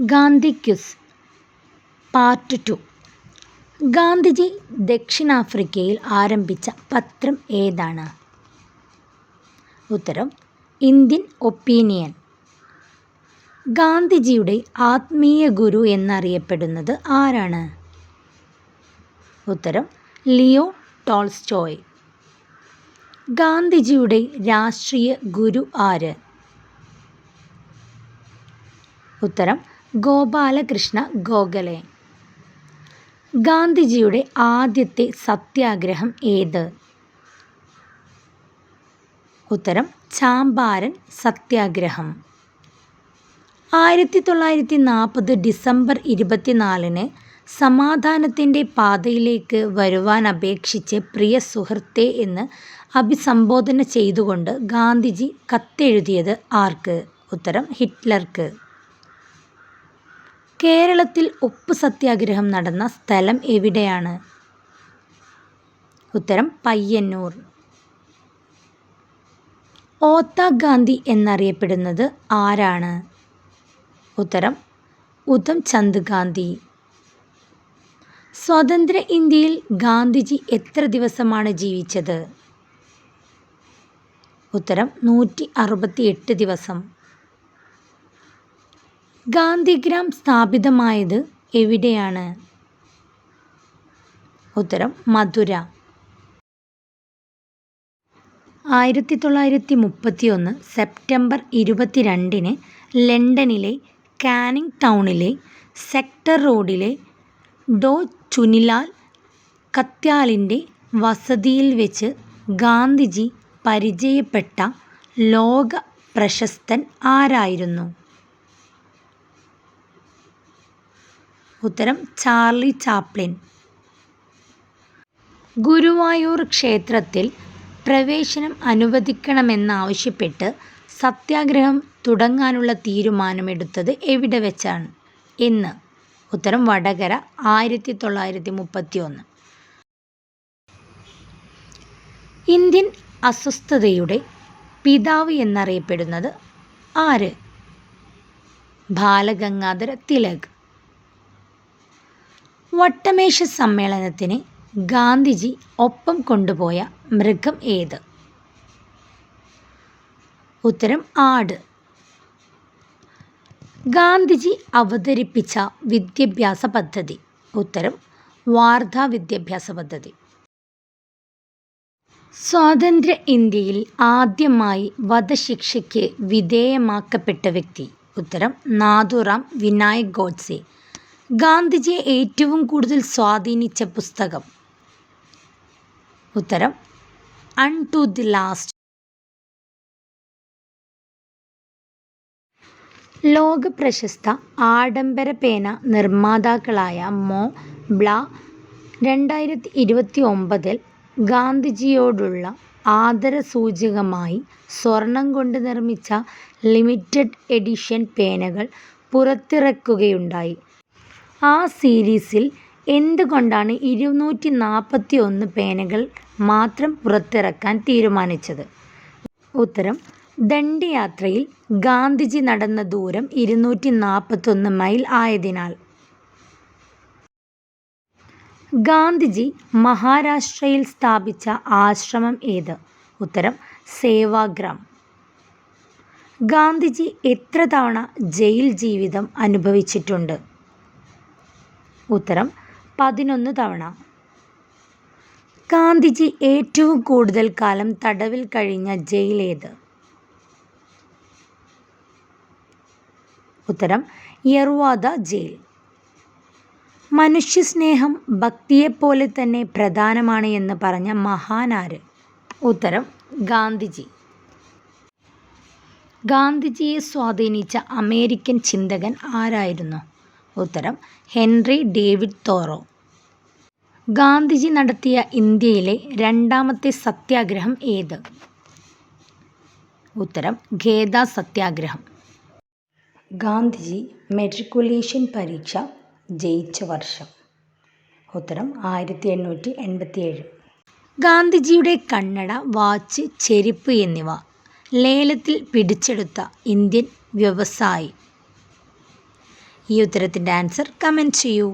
Gandhi quiz part two. Gandhiji ദക്ഷിണാഫ്രിക്കയിൽ ആരംഭിച്ച പത്രം ഏതാണ്? ഉത്തരം ഇന്ത്യൻ ഒപ്പീനിയൻ. ഗാന്ധിജിയുടെ ആത്മീയ ഗുരു എന്നറിയപ്പെടുന്നത് ആരാണ്? ഉത്തരം ലിയോ ടോൾസ്റ്റോയ്. ഗാന്ധിജിയുടെ രാഷ്ട്രീയ ഗുരു ആര്? ഉത്തരം ഗോപാലകൃഷ്ണ ഗോഖലെ. ഗാന്ധിജിയുടെ ആദ്യത്തെ സത്യാഗ്രഹം ഏത്? ഉത്തരം ചാമ്പാരൻ സത്യാഗ്രഹം. ആയിരത്തി തൊള്ളായിരത്തി നാൽപ്പത് ഡിസംബർ ഇരുപത്തിനാലിന് സമാധാനത്തിന്റെ പാതയിലേക്ക് വരുവാൻ അപേക്ഷിച്ച് പ്രിയ സുഹൃത്തെ എന്ന് അഭിസംബോധന ചെയ്തുകൊണ്ട് ഗാന്ധിജി കത്തെഴുതിയത് ആർക്ക്? ഉത്തരം ഹിറ്റ്ലർക്ക്. കേരളത്തിൽ ഉപ്പ് സത്യാഗ്രഹം നടന്ന സ്ഥലം എവിടെയാണ്? ഉത്തരം പയ്യന്നൂർ. ഓത്ത ഗാന്ധി എന്നറിയപ്പെടുന്നത് ആരാണ്? ഉത്തരം ഉധം ചന്ദ് ഗാന്ധി. സ്വതന്ത്ര ഇന്ത്യയിൽ ഗാന്ധിജി എത്ര ദിവസമാണ് ജീവിച്ചത്? ഉത്തരം നൂറ്റി അറുപത്തി എട്ട് ദിവസം. ഗാന്ധിഗ്രാം സ്ഥാപിതമായത് എവിടെയാണ്? ഉത്തരം മധുര. ആയിരത്തി തൊള്ളായിരത്തി മുപ്പത്തി ഒന്ന് സെപ്റ്റംബർ ഇരുപത്തിരണ്ടിന് ലണ്ടനിലെ കാനിങ് ടൗണിലെ സെക്ടർ റോഡിലെ ഡോ ചുനിലാൽ കത്യാലിന്റെ വസതിയിൽ വെച്ച് ഗാന്ധിജി പരിചയപ്പെട്ട ലോക പ്രശസ്തൻ ആരായിരുന്നു? ഉത്തരം ചാർലി ചാപ്ലിൻ. ഗുരുവായൂർ ക്ഷേത്രത്തിൽ പ്രവേശനം അനുവദിക്കണമെന്നാവശ്യപ്പെട്ട് സത്യാഗ്രഹം തുടങ്ങാനുള്ള തീരുമാനമെടുത്തത് എവിടെ വെച്ചാണ്? എന്ന് ഉത്തരം വടകര ആയിരത്തി തൊള്ളായിരത്തി മുപ്പത്തി ഒന്ന് ഇന്ത്യൻ അസ്വസ്ഥതയുടെ പിതാവ് എന്നറിയപ്പെടുന്നത് ആര്? ബാലഗംഗാധര തിലക്. വട്ടമേശ സമ്മേളനത്തിന് ഗാന്ധിജി ഒപ്പം കൊണ്ടുപോയ മൃഗം ഏത്? ഉത്തരം ആട്. ഗാന്ധിജി അവതരിപ്പിച്ച വിദ്യാഭ്യാസ പദ്ധതി. ഉത്തരം വാർധാ വിദ്യാഭ്യാസ പദ്ധതി. സ്വാതന്ത്ര്യ ഇന്ത്യയിൽ ആദ്യമായി വധശിക്ഷയ്ക്ക് വിധേയമാക്കപ്പെട്ട വ്യക്തി. ഉത്തരം നാഥുറാം വിനായക് ഗോഡ്സെ. ഗാന്ധിജിയെ ഏറ്റവും കൂടുതൽ സ്വാധീനിച്ച പുസ്തകം. ഉത്തരം അൺ ടു ദി ലാസ്റ്റ്. ലോക പ്രശസ്ത ആഡംബര പേന നിർമ്മാതാക്കളായ മോ. ബ്ല. രണ്ടായിരത്തി ഇരുപത്തി ഒമ്പതിൽ ഗാന്ധിജിയോടുള്ള ആദരസൂചകമായി സ്വർണം കൊണ്ട് നിർമ്മിച്ച ലിമിറ്റഡ് എഡിഷൻ പേനകൾ പുറത്തിറക്കുകയുണ്ടായി. ആ സീരീസിൽ എന്തുകൊണ്ടാണ് ഇരുന്നൂറ്റി നാൽപ്പത്തി ഒന്ന് പേനകൾ മാത്രം പുറത്തിറക്കാൻ തീരുമാനിച്ചത്? ഉത്തരം ദണ്ഡിയാത്രയിൽ ഗാന്ധിജി നടന്ന ദൂരം ഇരുന്നൂറ്റി നാൽപ്പത്തൊന്ന് മൈൽ ആയതിനാൽ. ഗാന്ധിജി മഹാരാഷ്ട്രയിൽ സ്ഥാപിച്ച ആശ്രമം ഏത്? ഉത്തരം സേവാഗ്രാം. ഗാന്ധിജി എത്ര തവണ ജയിൽ ജീവിതം അനുഭവിച്ചിട്ടുണ്ട്? ഉത്തരം പതിനൊന്ന് തവണ. ഗാന്ധിജി ഏറ്റവും കൂടുതൽ കാലം തടവിൽ കഴിഞ്ഞ ജയിൽ ഏത്? ഉത്തരം യർവാദ ജയിൽ. മനുഷ്യസ്നേഹം ഭക്തിയെപ്പോലെ തന്നെ പ്രധാനമാണ് എന്ന് പറഞ്ഞ മഹാനാര് ഉത്തരം ഗാന്ധിജി. ഗാന്ധിജിയെ സ്വാധീനിച്ച അമേരിക്കൻ ചിന്തകൻ ആരായിരുന്നു? ഉത്തരം ഹെൻറി ഡേവിഡ് തോറോ. ഗാന്ധിജി നടത്തിയ ഇന്ത്യയിലെ രണ്ടാമത്തെ സത്യാഗ്രഹം ഏത്? ഉത്തരം ഖേദ സത്യാഗ്രഹം. ഗാന്ധിജി മെട്രിക്കുലേഷൻ പരീക്ഷ ജയിച്ച വർഷം. ഉത്തരം ആയിരത്തി എണ്ണൂറ്റി എൺപത്തി ഏഴ് ഗാന്ധിജിയുടെ കണ്ണട വാച്ച് ചെരുപ്പ് എന്നിവ ലേലത്തിൽ പിടിച്ചെടുത്ത ഇന്ത്യൻ വ്യവസായി. ഈ ഉത്തരത്തിൻ്റെ ആൻസർ കമൻറ്റ് ചെയ്യൂ